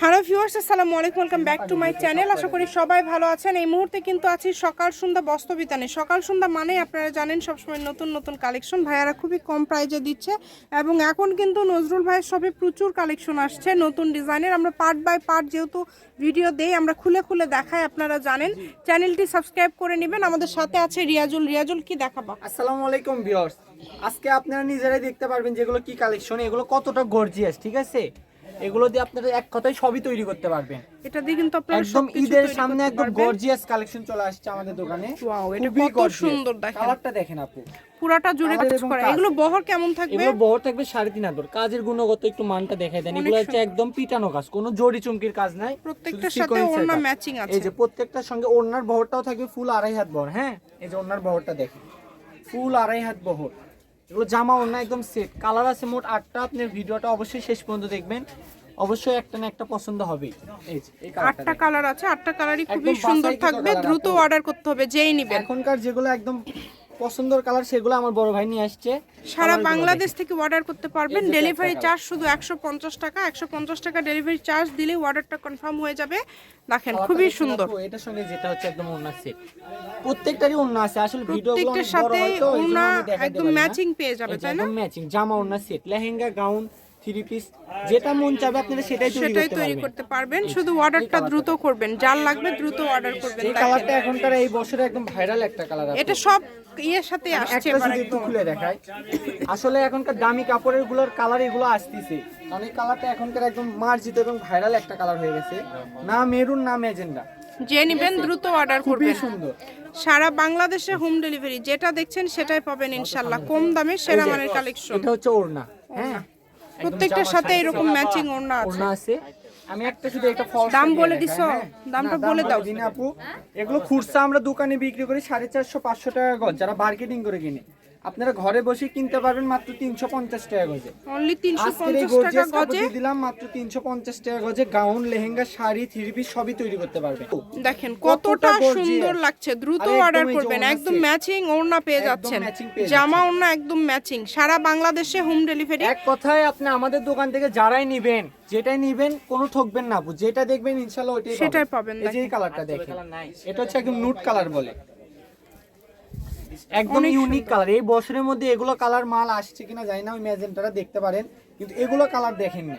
Hello viewers আসসালামু আলাইকুম welcome back to my channel আশা করি সবাই ভালো আছেন। এই মুহূর্তে কিন্তু আছি সকাল সন্ধ্যা বস্ত্রবিতানে। সকাল সন্ধ্যা মানে আপনারা জানেন সবসময় নতুন নতুন কালেকশন ভাইয়ারা খুবই কম প্রাইজে দিচ্ছে এবং এখন কিন্তু নজরুল ভাইয়ের সবে প্রচুর কালেকশন আসছে নতুন ডিজাইনের আমরা পার্ট বাই পার্ট যেহেতু ভিডিও দেই আমরা খুলে খুলে দেখাই আপনারা জানেন। চ্যানেলটি সাবস্ক্রাইব করে নেবেন। আমাদের সাথে আছে রিয়াজুল। রিয়াজুল কি দেখাবা? আসসালামু আলাইকুম ভিউয়ার্স আজকে আপনারা নিজেরাই দেখতে পারবেন যেগুলো কি কালেকশন এগুলো কতটা গর্জিয়াস ঠিক আছে? এগুলো দিয়ে আপনারা এক কথায় সবই তৈরি করতে পারবেন। এটা দিয়ে কিন্তু আপনারা একদম ঈদের সামনে একদম গর্জিয়াস কালেকশন চলে আসছে আমাদের দোকানে। Wow, এটা কত সুন্দর দেখেন। কালারটা দেখেন আপু। পুরাটা জুড়ে কাজ করা। এগুলো বহর কেমন থাকবে? এগুলো বড় থাকবে সাড়ে তিন হাত কাজের গুণগত একটু মানটা দেখাই দেন। এগুলো হচ্ছে একদম পিটানো কাজ। কোনো জড়ি চুমকির কাজ নাই। প্রত্যেকটার সাথে ওড়না ম্যাচিং আছে এই যে প্রত্যেকটার সঙ্গে ওড়নার বহরটাও থাকবে ফুল আড়াই হাত বহর হ্যাঁ? এই যে ওড়নার বহরটা দেখেন। ফুল আড়াই হাত বহর। এগুলো জামা ওড়না একদম সেট কালার আছে মোট আটটা আপনার ভিডিওটা অবশ্যই শেষ পর্যন্ত দেখবেন। অবশ্যই একটা না একটা পছন্দ কালারটা আটটা কালার আছে আটটা কালারই খুবই সুন্দর থাকবে দ্রুত অর্ডার করতে হবে যেই নিবেন। এখনকার যেগুলো একদম পছন্দের কালার সেগুলো আমার বড় ভাই নিয়ে আসছে। সারা বাংলাদেশ থেকে অর্ডার করতে পারবেন। ডেলিভারি চার্জ শুধু একশো পঞ্চাশ টাকা। একশো পঞ্চাশ টাকা ডেলিভারি চার্জ দিলেই অর্ডারটা কনফার্ম হয়ে যাবে। দেখেন খুবই সুন্দর। এটার সঙ্গে যেটা হচ্ছে একদম ওড়না সেট প্রত্যেকটারই ওড়না আছে। আসলে প্রত্যেকটার সাথে ওড়না একদম ম্যাচিং পেয়ে যাবে তাই না? ম্যাচিং জামা ওড়না set lehenga gown three piece যেটা মন চাবে আপনারা সেটাই সেটাই তৈরি করতে পারবেন। শুধু অর্ডারটা দ্রুত করবেন। যার লাগবে দ্রুত অর্ডার করবেন এই কালারটা এখনকার এই বছরে একদম ভাইরাল একটা কালার এটা সব ইয়ের সাথে আসছে এবার একটু খুলে দেখাই। আসলে এখনকার দামি কাপড়েরগুলোর কালার এগুলো আসতেছে। কারণ এই কালারটা এখনকার একদম মার্জিত এবং ভাইরাল একটা কালার হয়ে গেছে। না মেরুন না ম্যাজেন্ডা যে নিবেন দ্রুত অর্ডার করবেন। সুন্দর। সারা বাংলাদেশে হোম ডেলিভারি যেটা দেখছেন সেটাই পাবেন ইনশাল্লাহ কম দামে সেরা মানের কালেকশন এটা হচ্ছে ওড়না। হ্যাঁ? প্রত্যেকটার সাথে এরকম ম্যাচিং ওড়না আছে আছে আমি একটা শুধু একটা ফলস দাম বলে দিছো? দামটা বলে দাও। দিন আপু এগুলো খুরসা আমরা দোকানে বিক্রি করি সাড়ে চারশো পাঁচশো টাকা গজ যারা মার্কেটিং করে কিনে আপনারা ঘরে বসে কিনতে পারবেন মাত্র তিনশো পঞ্চাশ টাকা গজে। দিলাম মাত্র তিনশো পঞ্চাশ টাকা গজে। Gown lehenga sari three piece সবই তৈরি করতে পারবেন। দেখেন কতটা সুন্দর লাগছে। দ্রুত অর্ডার করবেন। একদম ম্যাচিং ওড়না পেয়ে যাচ্ছেন। জামা। ওড়না একদম ম্যাচিং সারা বাংলাদেশে হোম ডেলিভারি এক কথায় আপনি আমাদের দোকান থেকে যারাই নিবেন যেটাই নিবেন কোনো ঠকবেন না। যেটা দেখবেন ইনশাল্লাহ ওইটাই সেটাই পাবেন, এই যে কালারটা দেখেন। এটা হচ্ছে একদম নুট কালার বলে। একদম ইউনিক কালার এই বছরের মধ্যে এগুলো কালার মাল আসছে কিনা জানি না ওই ম্যাজেন্টাটা দেখতে পারেন। কিন্তু এগুলো কালার দেখেননি।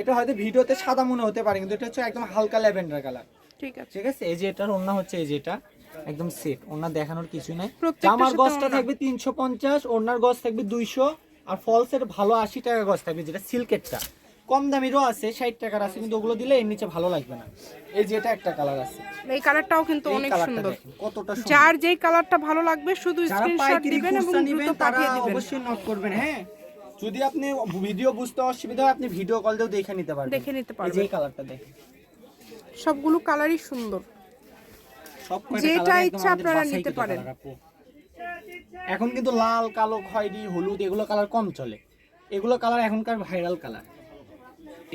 এটা হয়তো ভিডিওতে সাদা মনে হতে পারে কিন্তু এটা হচ্ছে একদম হালকা ল্যাভেন্ডার কালার ঠিক আছে। ঠিক আছে? এই যে এটার ওন্না হচ্ছে এই যে এটা একদম সেট ওন্না দেখানোর কিছু নাই। জামার গজটা থাকবে তিনশো পঞ্চাশ ওড়নার গজ থাকবে দুইশো আর ফলসের ভালো আশি টাকা গজ থাকবে যেটা সিল্কেরটা কম দামিরও আছে ষাট টাকার আছে কিন্তু ওগুলো দিলে এর নিচে ভালো লাগবে না। এই যে এটা একটা কালার আছে। এই কালারটাও কিন্তু অনেক সুন্দর। কতটা সুন্দর। যার যেই কালারটা ভালো লাগবে শুধু স্ক্রিনশট দিবেন এবং দ্রুত পাঠিয়ে দিবেন। অবশ্যই নক করবেন হ্যাঁ। যদি আপনি ভিডিও বুঝতে অসুবিধা হয় আপনি ভিডিও কল দিয়েও দেখে নিতে পারবেন। দেখে নিতে এই যে পারবেন। এই কালারটা দেখেন। সবগুলো কালারই সুন্দর। সব যেটা ইচ্ছা আপনারা নিতে পারেন। এখন কিন্তু লাল কালো খয়েরি হলুদ এগুলো কালার কম চলে। এগুলো কালার এখনকার ভাইরাল কালার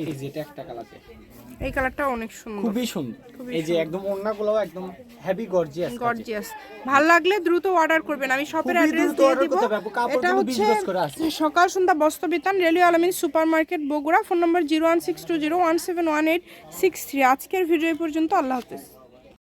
এই যে এটা একটা কালার এই কালারটা অনেক সুন্দর। খুবই সুন্দর। এই যে একদম ওড়নাগুলো একদম হেভি গর্জিয়াস গর্জিয়াস ভালো লাগলে দ্রুত অর্ডার করবেন। আমি শপের অ্যাড্রেস দিয়ে দিব। এটা হচ্ছে। সকাল সন্ধ্যা বস্ত্রবিতান railway Alamin super market Bogura. Phone number zero one six two zero one seven one eight six three আজকের ভিডিও পর্যন্ত। আল্লাহ হাফিজ।